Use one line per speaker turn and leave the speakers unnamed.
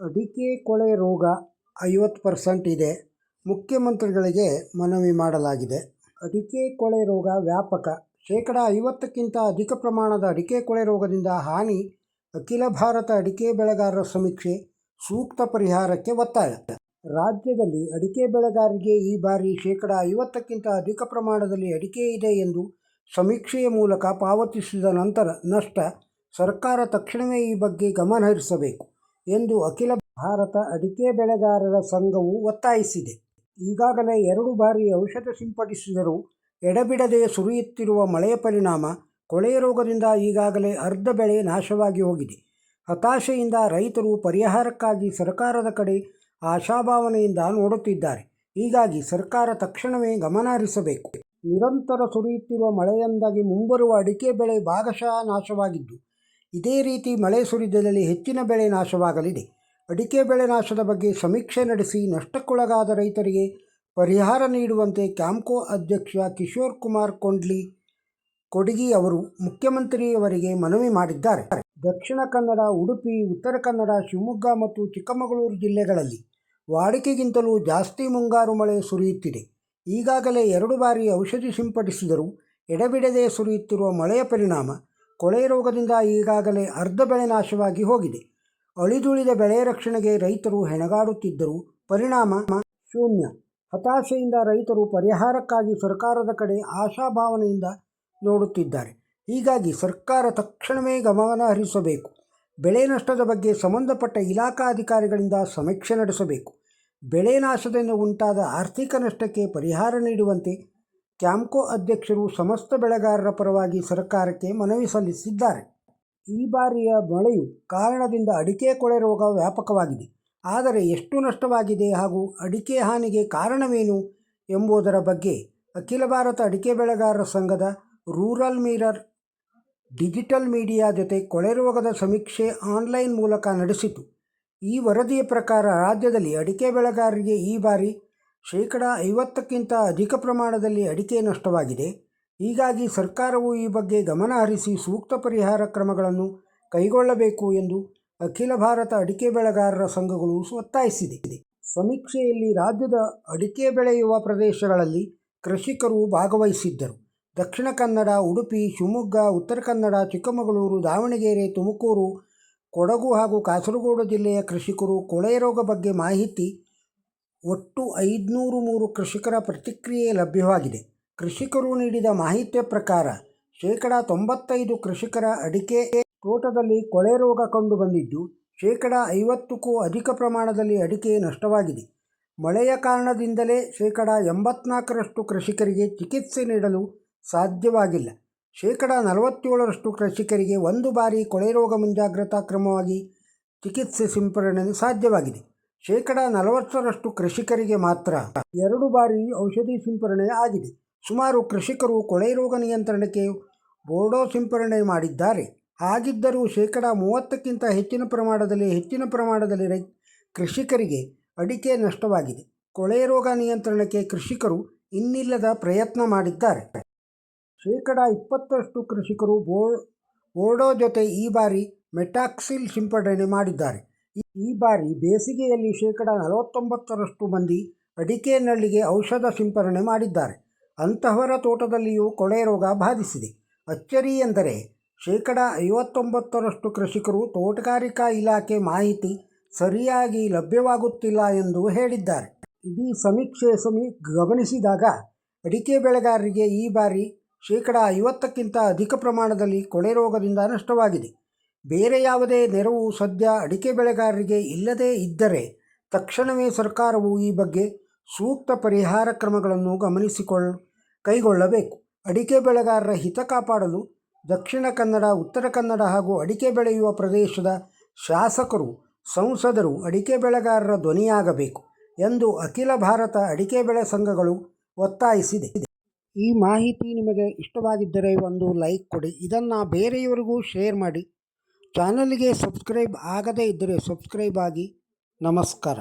ಅಡಿಕೆ ಕೊಳೆ ರೋಗ ಐವತ್ತು ಪರ್ಸೆಂಟ್ ಇದೆ. ಮುಖ್ಯಮಂತ್ರಿಗಳಿಗೆ ಮನವಿ ಮಾಡಲಾಗಿದೆ. ಅಡಿಕೆ ಕೊಳೆ ರೋಗ ವ್ಯಾಪಕ. ಶೇಕಡ ಐವತ್ತಕ್ಕಿಂತ ಅಧಿಕ ಪ್ರಮಾಣದ ಅಡಿಕೆ ಕೊಳೆ ರೋಗದಿಂದ ಹಾನಿ. ಅಖಿಲ ಭಾರತ ಅಡಿಕೆ ಬೆಳೆಗಾರರ ಸಮೀಕ್ಷೆ. ಸೂಕ್ತ ಪರಿಹಾರಕ್ಕೆ ಒತ್ತಾಯ. ರಾಜ್ಯದಲ್ಲಿ ಅಡಿಕೆ ಬೆಳೆಗಾರರಿಗೆ ಈ ಬಾರಿ ಶೇಕಡ ಐವತ್ತಕ್ಕಿಂತ ಅಧಿಕ ಪ್ರಮಾಣದಲ್ಲಿ ಅಡಿಕೆ ಇದೆ ಎಂದು ಸಮೀಕ್ಷೆಯ ಮೂಲಕ ಪಾವತಿಸಿದ ನಂತರ ನಷ್ಟ. ಸರ್ಕಾರ ತಕ್ಷಣವೇ ಈ ಬಗ್ಗೆ ಗಮನ ಹರಿಸಬೇಕು ಎಂದು ಅಖಿಲ ಭಾರತ ಅಡಿಕೆ ಬೆಳೆಗಾರರ ಸಂಘವು ಒತ್ತಾಯಿಸಿದೆ. ಈಗಾಗಲೇ ಎರಡು ಬಾರಿ ಔಷಧ ಸಿಂಪಡಿಸಿದರೂ ಎಡಬಿಡದೆ ಸುರಿಯುತ್ತಿರುವ ಮಳೆಯ ಪರಿಣಾಮ ಕೊಳೆ ರೋಗದಿಂದ ಈಗಾಗಲೇ ಅರ್ಧ ಬೆಳೆ ನಾಶವಾಗಿ ಹೋಗಿದೆ. ಹತಾಶೆಯಿಂದ ರೈತರು ಪರಿಹಾರಕ್ಕಾಗಿ ಸರ್ಕಾರದ ಕಡೆ ಆಶಾಭಾವನೆಯಿಂದ ನೋಡುತ್ತಿದ್ದಾರೆ. ಹೀಗಾಗಿ ಸರ್ಕಾರ ತಕ್ಷಣವೇ ಗಮನ ಹರಿಸಬೇಕು ನಿರಂತರ ಸುರಿಯುತ್ತಿರುವ ಮಳೆಯಿಂದಾಗಿ ಮುಂಬರುವ ಅಡಿಕೆ ಬೆಳೆ ಭಾಗಶಃ ನಾಶವಾಗಿದ್ದು ಇದೇ ರೀತಿ ಮಳೆ ಸುರಿದಲ್ಲಿ ಹೆಚ್ಚಿನ ಬೆಳೆ ನಾಶವಾಗಲಿದೆ. ಅಡಿಕೆ ಬೆಳೆ ನಾಶದ ಬಗ್ಗೆ ಸಮೀಕ್ಷೆ ನಡೆಸಿ ನಷ್ಟಕ್ಕೊಳಗಾದ ರೈತರಿಗೆ ಪರಿಹಾರ ನೀಡುವಂತೆ ಕ್ಯಾಂಕೋ ಅಧ್ಯಕ್ಷ ಕಿಶೋರ್ ಕುಮಾರ್ ಕೊಂಡ್ಲಿ ಕೊಡಗಿ ಅವರು ಮುಖ್ಯಮಂತ್ರಿಯವರಿಗೆ ಮನವಿ ಮಾಡಿದ್ದಾರೆ. ದಕ್ಷಿಣ ಕನ್ನಡ, ಉಡುಪಿ, ಉತ್ತರ ಕನ್ನಡ, ಶಿವಮೊಗ್ಗ ಮತ್ತು ಚಿಕ್ಕಮಗಳೂರು ಜಿಲ್ಲೆಗಳಲ್ಲಿ ವಾಡಿಕೆಗಿಂತಲೂ ಜಾಸ್ತಿ ಮುಂಗಾರು ಮಳೆ ಸುರಿಯುತ್ತಿದೆ. ಈಗಾಗಲೇ ಎರಡು ಬಾರಿ ಔಷಧಿ ಸಿಂಪಡಿಸಿದರೂ ಎಡಬಿಡದೆ ಸುರಿಯುತ್ತಿರುವ ಮಳೆಯ ಪರಿಣಾಮ ಕೊಳೆ ರೋಗದಿಂದ ಈಗಾಗಲೇ ಅರ್ಧ ಬೆಳೆ ನಾಶವಾಗಿ ಹೋಗಿದೆ. ಅಳಿದುಳಿದ ಬೆಳೆ ರಕ್ಷಣೆಗೆ ರೈತರು ಹೆಣಗಾಡುತ್ತಿದ್ದರು ಪರಿಣಾಮ ಶೂನ್ಯ. ಹತಾಶೆಯಿಂದ ರೈತರು ಪರಿಹಾರಕ್ಕಾಗಿ ಸರ್ಕಾರದ ಕಡೆ ಆಶಾಭಾವನೆಯಿಂದ ನೋಡುತ್ತಿದ್ದಾರೆ. ಹೀಗಾಗಿ ಸರ್ಕಾರ ತಕ್ಷಣವೇ ಗಮನ ಹರಿಸಬೇಕು. ಬೆಳೆ ನಷ್ಟದ ಬಗ್ಗೆ ಸಂಬಂಧಪಟ್ಟ ಇಲಾಖಾ ಅಧಿಕಾರಿಗಳಿಂದ ಸಮೀಕ್ಷೆ ನಡೆಸಬೇಕು. ಬೆಳೆ ನಾಶದಿಂದ ಉಂಟಾದ ಆರ್ಥಿಕ ನಷ್ಟಕ್ಕೆ ಪರಿಹಾರ ನೀಡುವಂತೆ ಕ್ಯಾಂಪ್ಕೋ ಅಧ್ಯಕ್ಷರು ಸಮಸ್ತ ಬೆಳೆಗಾರರ ಪರವಾಗಿ ಸರ್ಕಾರಕ್ಕೆ ಮನವಿ ಸಲ್ಲಿಸಿದ್ದಾರೆ. ಈ ಬಾರಿಯ ಮಳೆಯು ಕಾರಣದಿಂದ ಅಡಿಕೆ ಕೊಳೆ ರೋಗ ವ್ಯಾಪಕವಾಗಿದೆ. ಆದರೆ ಎಷ್ಟು ನಷ್ಟವಾಗಿದೆ ಹಾಗೂ ಅಡಿಕೆ ಹಾನಿಗೆ ಕಾರಣವೇನು ಎಂಬುದರ ಬಗ್ಗೆ ಅಖಿಲ ಭಾರತ ಅಡಿಕೆ ಬೆಳೆಗಾರರ ಸಂಘದ ರೂರಲ್ ಮಿರರ್ ಡಿಜಿಟಲ್ ಮೀಡಿಯಾ ಜೊತೆ ಕೊಳೆ ರೋಗದ ಸಮೀಕ್ಷೆ ಆನ್ಲೈನ್ ಮೂಲಕ ನಡೆಸಿತು. ಈ ವರದಿಯ ಪ್ರಕಾರ ರಾಜ್ಯದಲ್ಲಿ ಅಡಿಕೆ ಬೆಳೆಗಾರರಿಗೆ ಈ ಬಾರಿ ಶೇಕಡ ಐವತ್ತಕ್ಕಿಂತ ಅಧಿಕ ಪ್ರಮಾಣದಲ್ಲಿ ಅಡಿಕೆ ನಷ್ಟವಾಗಿದೆ. ಹೀಗಾಗಿ ಸರ್ಕಾರವು ಈ ಬಗ್ಗೆ ಗಮನ ಹರಿಸಿ ಸೂಕ್ತ ಪರಿಹಾರ ಕ್ರಮಗಳನ್ನು ಕೈಗೊಳ್ಳಬೇಕು ಎಂದು ಅಖಿಲ ಭಾರತ ಅಡಿಕೆ ಬೆಳೆಗಾರರ ಸಂಘಗಳು ಒತ್ತಾಯಿಸಿದೆ. ಸಮೀಕ್ಷೆಯಲ್ಲಿ ರಾಜ್ಯದ ಅಡಿಕೆ ಬೆಳೆಯುವ ಪ್ರದೇಶಗಳಲ್ಲಿ ಕೃಷಿಕರು ಭಾಗವಹಿಸಿದ್ದರು. ದಕ್ಷಿಣ ಕನ್ನಡ, ಉಡುಪಿ, ಶಿವಮೊಗ್ಗ, ಉತ್ತರ ಕನ್ನಡ, ಚಿಕ್ಕಮಗಳೂರು, ದಾವಣಗೆರೆ, ತುಮಕೂರು, ಕೊಡಗು ಹಾಗೂ ಕಾಸರಗೋಡು ಜಿಲ್ಲೆಯ ಕೃಷಿಕರು ಕೊಳೆ ರೋಗ ಬಗ್ಗೆ ಮಾಹಿತಿ ಒಟ್ಟು ಐದುನೂರು ಮೂರು ಕೃಷಿಕರ ಪ್ರತಿಕ್ರಿಯೆ ಲಭ್ಯವಾಗಿದೆ. ಕೃಷಿಕರು ನೀಡಿದ ಮಾಹಿತಿಯ ಪ್ರಕಾರ, ಶೇಕಡ ತೊಂಬತ್ತೈದು ಕೃಷಿಕರ ಅಡಿಕೆ ತೋಟದಲ್ಲಿ ಕೊಳೆ ರೋಗ ಕಂಡುಬಂದಿದ್ದು ಶೇಕಡ ಐವತ್ತಕ್ಕೂ ಅಧಿಕ ಪ್ರಮಾಣದಲ್ಲಿ ಅಡಿಕೆ ನಷ್ಟವಾಗಿದೆ. ಮಳೆಯ ಕಾರಣದಿಂದಲೇ ಶೇಕಡ ಎಂಬತ್ನಾಲ್ಕರಷ್ಟು ಕೃಷಿಕರಿಗೆ ಚಿಕಿತ್ಸೆ ನೀಡಲು ಸಾಧ್ಯವಾಗಿಲ್ಲ. ಶೇಕಡ ನಲವತ್ತೇಳರಷ್ಟು ಕೃಷಿಕರಿಗೆ ಒಂದು ಬಾರಿ ಕೊಳೆ ರೋಗ ಮುಂಜಾಗ್ರತಾ ಕ್ರಮವಾಗಿ ಚಿಕಿತ್ಸೆ ಸಿಂಪಡಣೆ ಸಾಧ್ಯವಾಗಿದೆ. ಶೇಕಡ ನಲವತ್ತರಷ್ಟು ಕೃಷಿಕರಿಗೆ ಮಾತ್ರ ಎರಡು ಬಾರಿ ಔಷಧಿ ಸಿಂಪರಣೆ ಆಗಿದೆ. ಸುಮಾರು ಕೃಷಿಕರು ಕೊಳೆ ರೋಗ ನಿಯಂತ್ರಣಕ್ಕೆ ಬೋರ್ಡೋ ಸಿಂಪರಣೆ ಮಾಡಿದ್ದಾರೆ. ಹಾಗಿದ್ದರೂ ಶೇಕಡ ಮೂವತ್ತಕ್ಕಿಂತ ಹೆಚ್ಚಿನ ಪ್ರಮಾಣದಲ್ಲಿ ಹೆಚ್ಚಿನ ಪ್ರಮಾಣದಲ್ಲಿ ರೈ, ಕೃಷಿಕರಿಗೆ ಅಡಿಕೆ ನಷ್ಟವಾಗಿದೆ. ಕೊಳೆ ರೋಗ ನಿಯಂತ್ರಣಕ್ಕೆ ಕೃಷಿಕರು ಇನ್ನಿಲ್ಲದ ಪ್ರಯತ್ನ ಮಾಡಿದ್ದಾರೆ. ಶೇಕಡ ಇಪ್ಪತ್ತರಷ್ಟು ಕೃಷಿಕರು ಬೋ ಬೋರ್ಡೋ ಜೊತೆ ಈ ಬಾರಿ ಮೆಟಾಕ್ಸಿಲ್ ಸಿಂಪಡಣೆ ಮಾಡಿದ್ದಾರೆ. ಈ ಬಾರಿ ಬೇಸಿಗೆಯಲ್ಲಿ ಶೇಕಡ ನಲವತ್ತೊಂಬತ್ತರಷ್ಟು ಮಂದಿ ಅಡಿಕೆ ನಳ್ಳಿಗೆ ಔಷಧ ಸಿಂಪರಣೆ ಮಾಡಿದ್ದಾರೆ. ಅಂತಹವರ ತೋಟದಲ್ಲಿಯೂ ಕೊಳೆ ರೋಗ ಬಾಧಿಸಿದೆ. ಅಚ್ಚರಿ ಎಂದರೆ ಶೇಕಡ ಐವತ್ತೊಂಬತ್ತರಷ್ಟು ಕೃಷಿಕರು ತೋಟಗಾರಿಕಾ ಇಲಾಖೆ ಮಾಹಿತಿ ಸರಿಯಾಗಿ ಲಭ್ಯವಾಗುತ್ತಿಲ್ಲ ಎಂದು ಹೇಳಿದ್ದಾರೆ. ಇಡೀ ಸಮೀಕ್ಷೆ ಸಮೀ ಗಮನಿಸಿದಾಗ ಅಡಿಕೆ ಬೆಳೆಗಾರರಿಗೆ ಈ ಬಾರಿ ಶೇಕಡ ಐವತ್ತಕ್ಕಿಂತ ಅಧಿಕ ಪ್ರಮಾಣದಲ್ಲಿ ಕೊಳೆ ರೋಗದಿಂದ ನಷ್ಟವಾಗಿದೆ. ಬೇರೆ ಯಾವುದೇ ನೆರವು ಸದ್ಯ ಅಡಿಕೆ ಬೆಳೆಗಾರರಿಗೆ ಇಲ್ಲದೇ ಇದ್ದರೆ ತಕ್ಷಣವೇ ಸರ್ಕಾರವು ಈ ಬಗ್ಗೆ ಸೂಕ್ತ ಪರಿಹಾರ ಕ್ರಮಗಳನ್ನು ಗಮನಿಸಿಕೊಳ್ಳ ಕೈಗೊಳ್ಳಬೇಕು. ಅಡಿಕೆ ಬೆಳೆಗಾರರ ಹಿತ ಕಾಪಾಡಲು ದಕ್ಷಿಣ ಕನ್ನಡ, ಉತ್ತರ ಕನ್ನಡ ಹಾಗೂ ಅಡಿಕೆ ಬೆಳೆಯುವ ಪ್ರದೇಶದ ಶಾಸಕರು, ಸಂಸದರು ಅಡಿಕೆ ಬೆಳೆಗಾರರ ಧ್ವನಿಯಾಗಬೇಕು ಎಂದು ಅಖಿಲ ಭಾರತ ಅಡಿಕೆ ಬೆಳೆ ಸಂಘಗಳು ಒತ್ತಾಯಿಸಿದೆ. ಈ ಮಾಹಿತಿ ನಿಮಗೆ ಇಷ್ಟವಾಗಿದ್ದರೆ ಒಂದು ಲೈಕ್ ಕೊಡಿ. ಇದನ್ನು ಬೇರೆಯವರಿಗೂ ಶೇರ್ ಮಾಡಿ. ಚಾನಲ್ಗೆ ಸಬ್ಸ್ಕ್ರೈಬ್ ಆಗದೇ ಇದ್ದರೆ ಸಬ್ಸ್ಕ್ರೈಬ್ ಆಗಿ ನಮಸ್ಕಾರ.